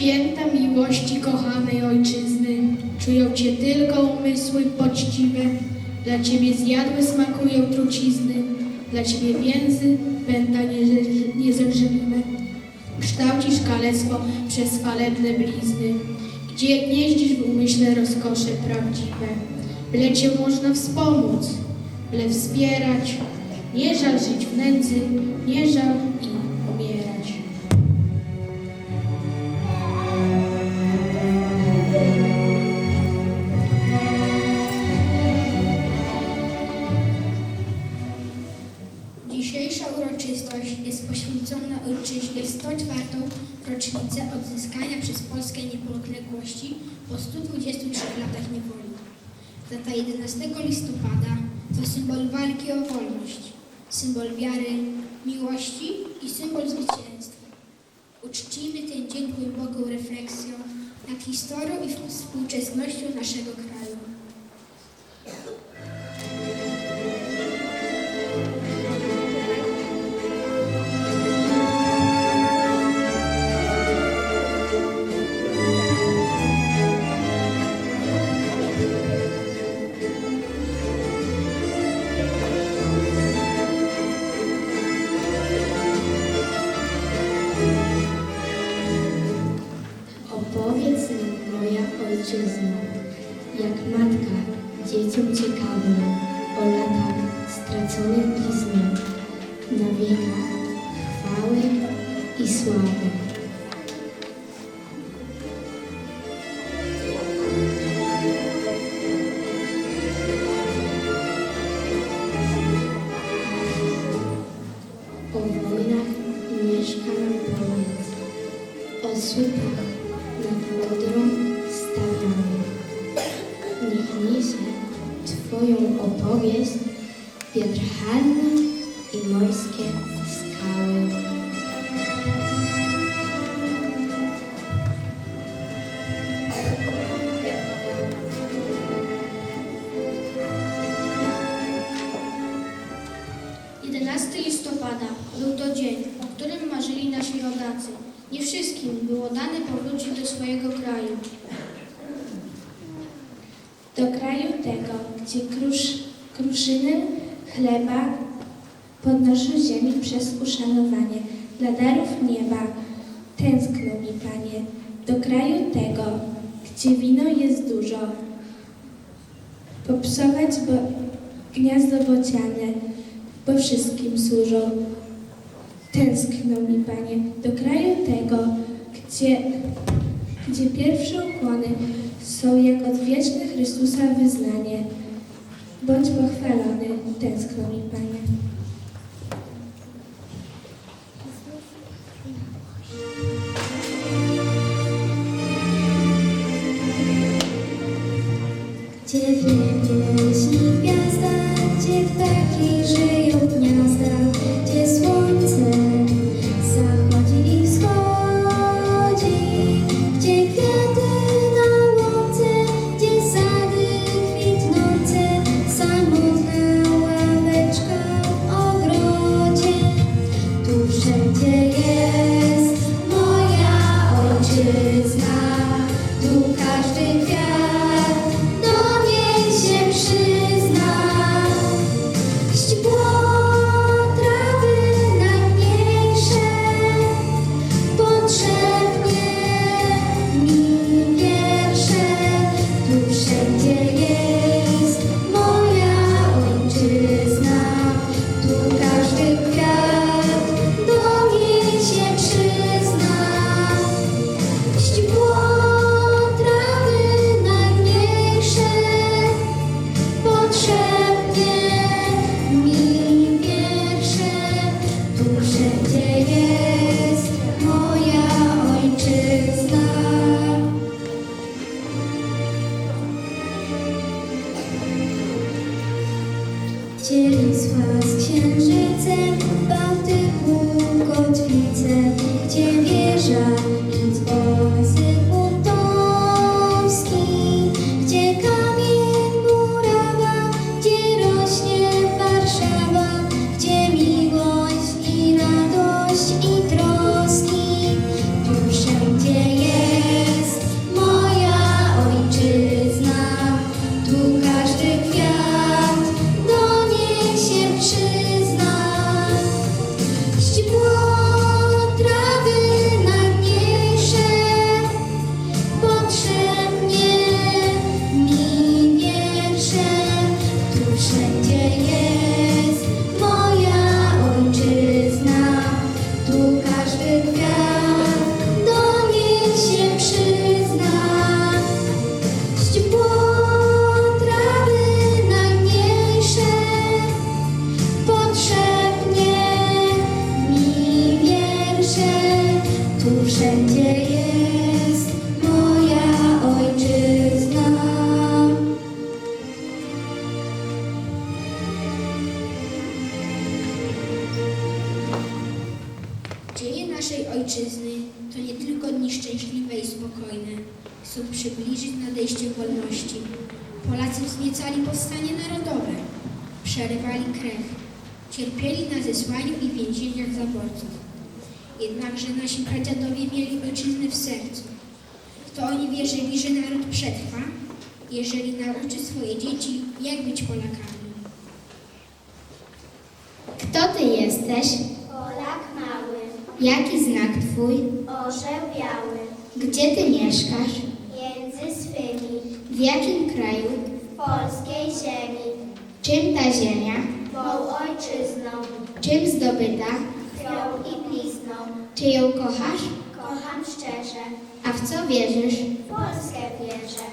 Święta miłości kochanej ojczyzny, czują Cię tylko umysły poczciwe. Dla Ciebie zjadły smakują trucizny, dla Ciebie więzy będą niezrzeźliwe. Kształcisz kalectwo przez falebne blizny, gdzie gnieździsz w umyśle rozkosze prawdziwe. Byle Cię można wspomóc, byle wspierać, nie żal żyć w nędzy, nie żal i Data 11 listopada to symbol walki o wolność, symbol wiary, miłości i symbol zwycięstwa. Uczcimy ten dzień głęboką refleksją nad historią i współczesnością naszego kraju. Matka dzieciom ciekawym o latach straconych bliźniąt, na wiekach chwały i sławy. Wiatr halny i morskie skały. Jedenasty 11 listopada był to dzień, o którym marzyli nasi rodacy. Nie wszystkim było dane powrócić do swojego kraju. Do kraju tego, gdzie krusz, kruszynę chleba podnoszę ziemi przez uszanowanie dla darów nieba. Tęskno mi, Panie, do kraju tego, gdzie wino jest dużo. Popsować bo gniazdo bociane, bo wszystkim służą. Tęskno mi, Panie, do kraju tego, gdzie, gdzie pierwsze ukłony są jak odwieczne Chrystusa wyznanie. Bądź pochwalony, tęskno mi, Panie. життя. Szczęśliwe i spokojne. Chcą przybliżyć nadejście wolności. Polacy wzniecali powstanie narodowe. Przerywali krew. Cierpieli na zesłaniu i więzieniach zaborców. Jednakże nasi pradziadowie mieli ojczyznę w sercu. W to oni wierzyli, że naród przetrwa, jeżeli nauczy swoje dzieci, jak być Polakami. Kto ty jesteś? Polak mały, Jaki znak twój? orzeł biały, Gdzie ty mieszkasz? między swymi, W jakim kraju? w polskiej ziemi, Czym ta ziemia? mą ojczyzną, Czym zdobyta? krwią i blizną. Czy ją kochasz? Kocham szczerze, A w co wierzysz? w Polskę wierzę.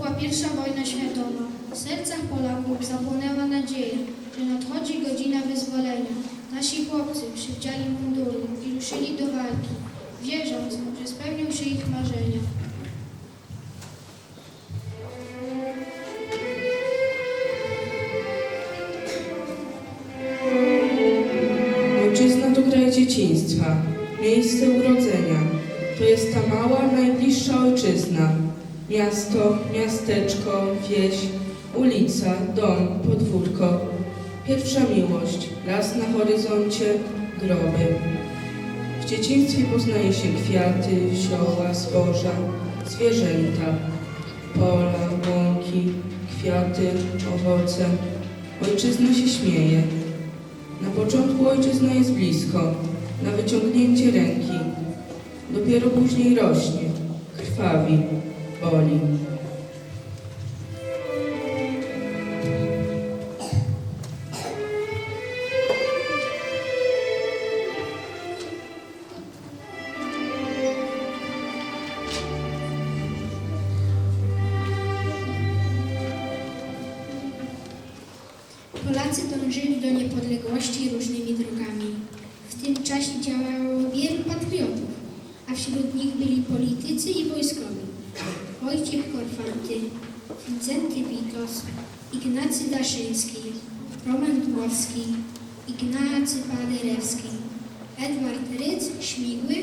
Wybuchła pierwsza wojna światowa, w sercach Polaków zapłonęła nadzieja, że nadchodzi godzina wyzwolenia. Nasi chłopcy przywdziali mundury i ruszyli do walki, wierząc, że spełnią się ich marzenia. Ojczyzna to kraj dzieciństwa, miejsce urodzenia. To jest ta mała, najbliższa ojczyzna. Miasto, miasteczko, wieś, ulica, dom, podwórko. Pierwsza miłość, las na horyzoncie, groby. W dzieciństwie poznaje się kwiaty, zioła, zboża, zwierzęta, pola, łąki, kwiaty, owoce. Ojczyzna się śmieje. Na początku ojczyzna jest blisko, na wyciągnięcie ręki. Dopiero później rośnie, krwawi, boli. Polacy dążyli do niepodległości różnymi drogami. W tym czasie działało wielu patriotów, a wśród nich byli politycy i wojskowi. Korfanty, Wincenty Witos, Ignacy Daszyński, Roman Dmowski, Ignacy Paderewski, Edward Rydz, Śmigły,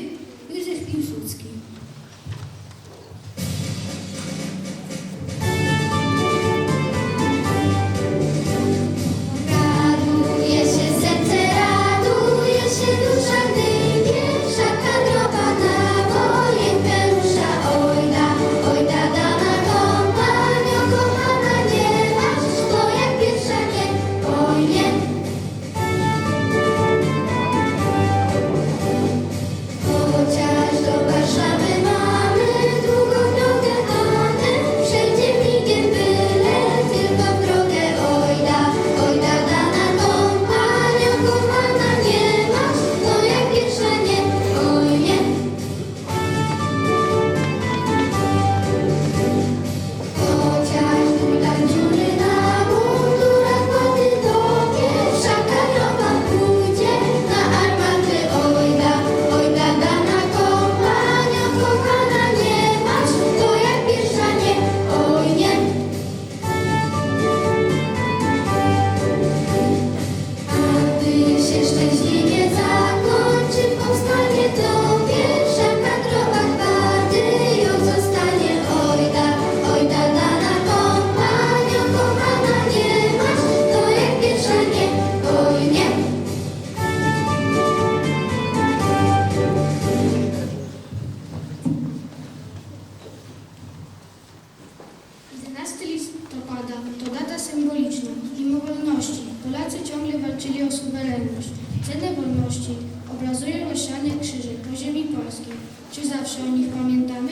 czyli o suwerenność. Cenę wolności obrazują lesiane krzyże po ziemi polskiej. Czy zawsze o nich pamiętamy?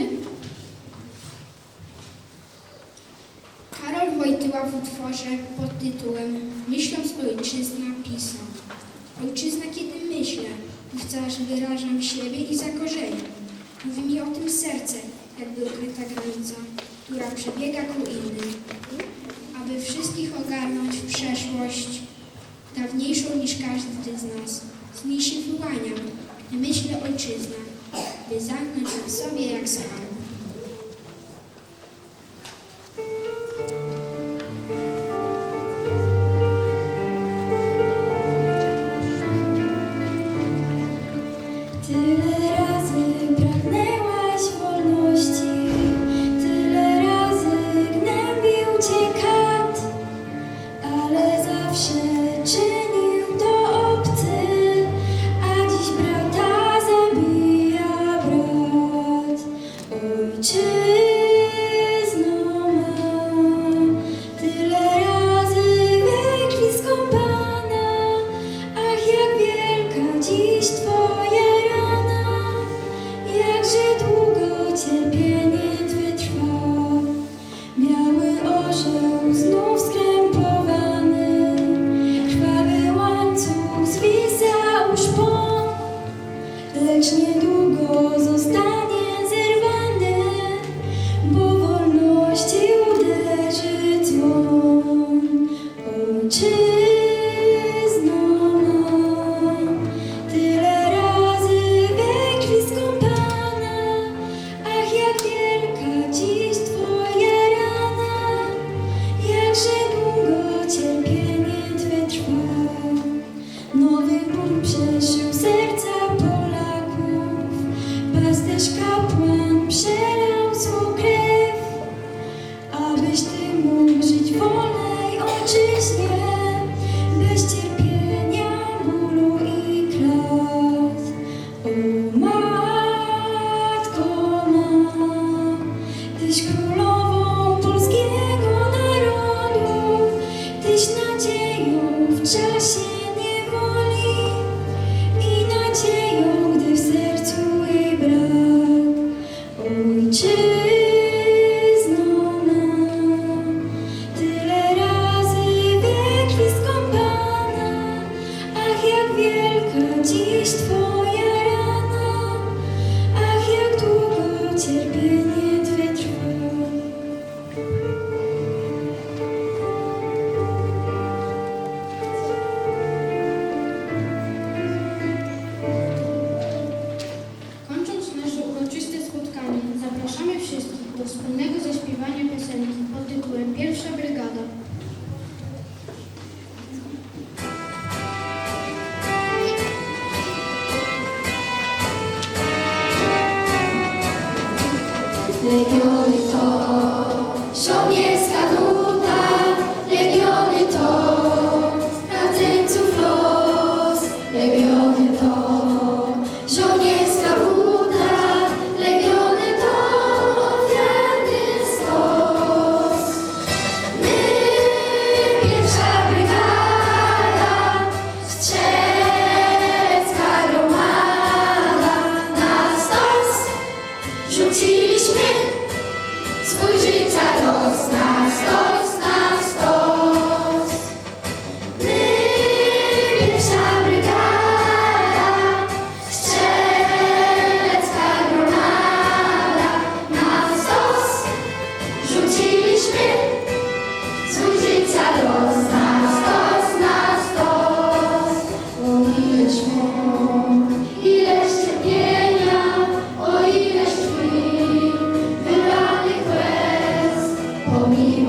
Karol Wojtyła w utworze pod tytułem Myśląc ojczyzna pisał Ojczyzna kiedy myślę, wówczas wyrażam siebie i zakorzenie. Mówi mi o tym serce, jakby ukryta granica, która przebiega ku innym. Aby wszystkich ogarnąć w przeszłość, dawniejszą niż każdy z nas. Z niej się wyłaniam, gdy myślę ojczyzna, by zamknąć ją w sobie jak skarb. Jak wielka dziś twoja Take your Rzuciliśmy swój życia los nas, los 我迷